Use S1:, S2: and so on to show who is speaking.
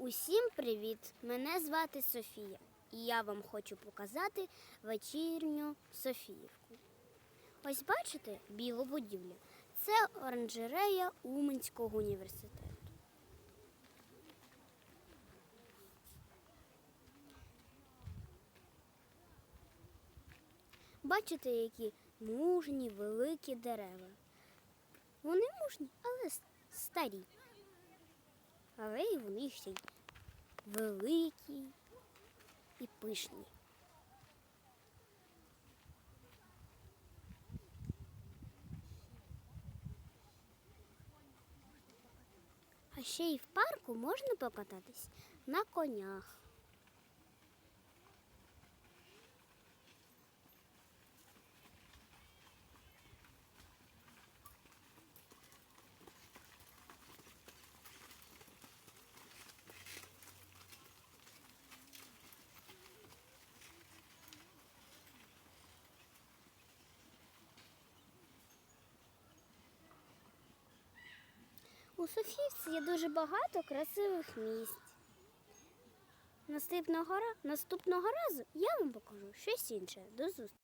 S1: Усім привіт! Мене звати Софія, і я вам хочу показати вечірню Софіївку. Ось бачите білу будівлю. Це оранжерея Уманського університету. Бачите, які мужні, великі дерева. Вони мужні, але старі. Але і вони ще й великі і пишні. А ще й в парку можна покататись на конях. У Софіївці є дуже багато красивих місць. Наступного, разу я вам покажу щось інше. До зустрічі!